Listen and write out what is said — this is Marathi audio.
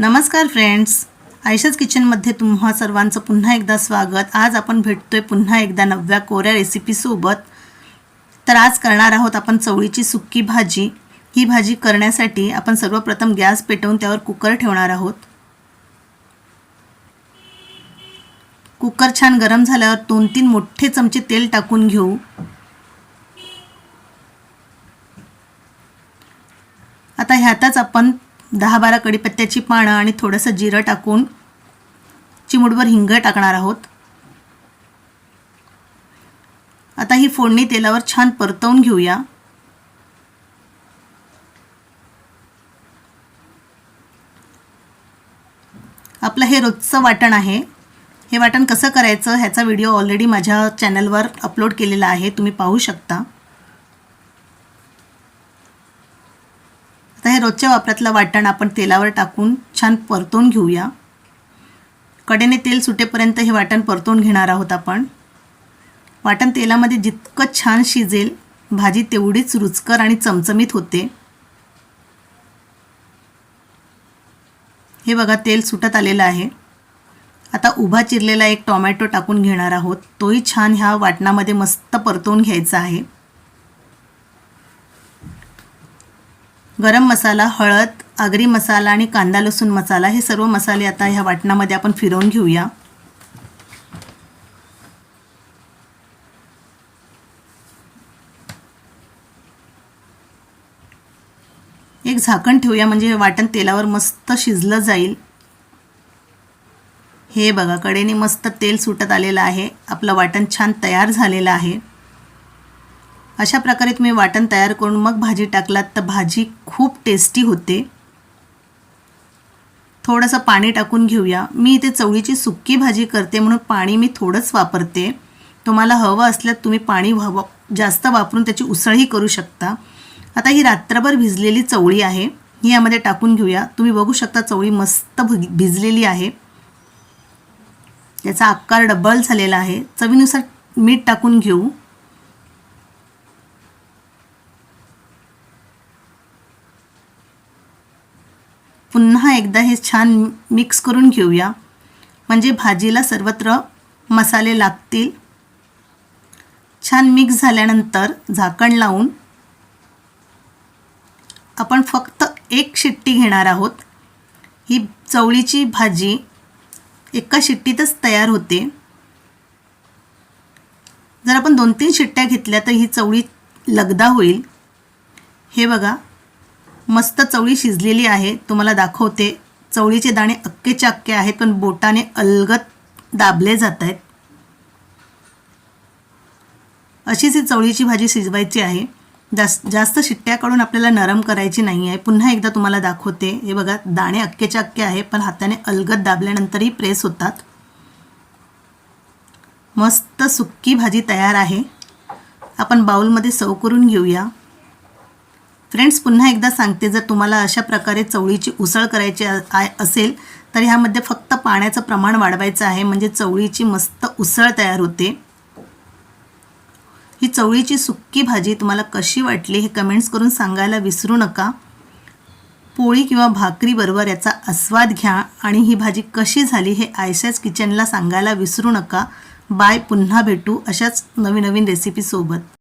नमस्कार फ्रेंड्स. आयशाच किचनमध्ये तुम्हा सर्वांचं पुन्हा एकदा स्वागत. आज आपण भेटतोय पुन्हा एकदा नव्या कोऱ्या रेसिपीसोबत तर आज करणार आहोत आपण चवळीची सुक्की भाजी. ही भाजी करण्यासाठी आपण सर्वप्रथम गॅस पेटवून त्यावर कुकर ठेवणार आहोत. कुकर छान गरम झाल्यावर दोन तीन मोठे चमचे तेल टाकून घेऊ. आता ह्यातच आपण दहा बारा कडीपत्त्याची पानं आणि थोडंसं जिरं टाकून चिमुडभर हिंग टाकणार आहोत. आता ही फोडणी तेलावर छान परतवून घेऊया. आपलं हे रोजचं वाटण आहे. हे वाटण कसं करायचं ह्याचा व्हिडिओ ऑलरेडी माझ्या चॅनलवर अपलोड केलेला आहे तुम्ही पाहू शकता. हे रोजच्या वापरातलं वाटण आपण तेलावर टाकून छान परतून घेऊया. कडेने तेल सुटेपर्यंत हे वाटण परतून घेणार आहोत आपण. वाटण तेलामध्ये जितकं छान शिजेल भाजी तेवढीच रुचकर आणि चमचमीत होते. हे बघा तेल सुटत आलेलं आहे. आता उभा चिरलेला एक टोमॅटो टाकून घेणार आहोत. तोही छान ह्या वाटणामध्ये मस्त परतवून घ्यायचा आहे. गरम मसाला हळद आगरी मसाला आणि कांदा लसूण मसाला हे सर्व मसाले आता ह्या वाटणामध्ये आपण फिरवून घेऊया. एक झाकण ठेवूया म्हणजे हे वाटण तेलावर मस्त शिजलं जाईल. हे बघा कडेने मस्त तेल सुटत आलेलं आहे. आपलं वाटण छान तयार झालेलं आहे. अशा प्रकारे तुम्ही वाटण तयार करून मग भाजी टाकलात तर भाजी खूप टेस्टी होते. थोडंसं पाणी टाकून घेऊया. मी इथे चवळीची सुक्की भाजी करते म्हणून पाणी मी थोडंच वापरते. तुम्हाला हवं असल्यास तुम्ही पाणी हवं जास्त वापरून त्याची उसळही करू शकता. आता ही रात्रभर भिजलेली चवळी आहे. ही यामध्ये टाकून घेऊया. तुम्ही बघू शकता चवळी मस्त भि भिजलेली आहे. याचा आकार डबल झालेला आहे. चवीनुसार मीठ टाकून घेऊ. पुन्हा एकदा हे छान मिक्स करून घेऊया. म्हणजे भाजीला सर्वत्र मसाले लागतील. छान मिक्स झाल्यानंतर झाकण लावून आपण फक्त एक शिट्टी घेणार आहोत. ही चवळीची भाजी एका शिट्टीतच तयार होते. जर आपण दोन तीन शिट्ट्या घेतल्या तर ही चवळी लगदा होईल. हे बघा. मस्त चवळी शिजलेली आहे. तुम्हाला दाखवते. चवळीचे दाणे अक्केचे अक्के आहेत पण बोटाने अलगत दाबले जात आहेत. अशीच ही चवळीची भाजी शिजवायची आहे. जास्त जास्त शिट्ट्याकडून आपल्याला नरम करायची नाही आहे. पुन्हा एकदा तुम्हाला दाखवते. हे बघा दाणे अक्केचे अक्के आहे पण हाताने अलगत दाबल्यानंतरही प्रेस होतात. मस्त सुक्की भाजी तयार आहे. आपण बाउलमध्ये सव करून घेऊया. फ्रेंड्स पुन्हा एकदा सांगते जर तुम्हाला अशा प्रकारे चवळीची उसळ करायची असेल तर ह्यामध्ये फक्त पाण्याचं प्रमाण वाढवायचं आहे. म्हणजे चवळीची मस्त उसळ तयार होते. ही चवळीची सुक्की भाजी तुम्हाला कशी वाटली हे कमेंट्स करून सांगायला विसरू नका. पोळी किंवा भाकरीबरोबर याचा आस्वाद घ्या आणि ही भाजी कशी झाली हे आयशाच किचनला सांगायला विसरू नका. बाय पुन्हा भेटू अशाच नवीन नवीन रेसिपीसोबत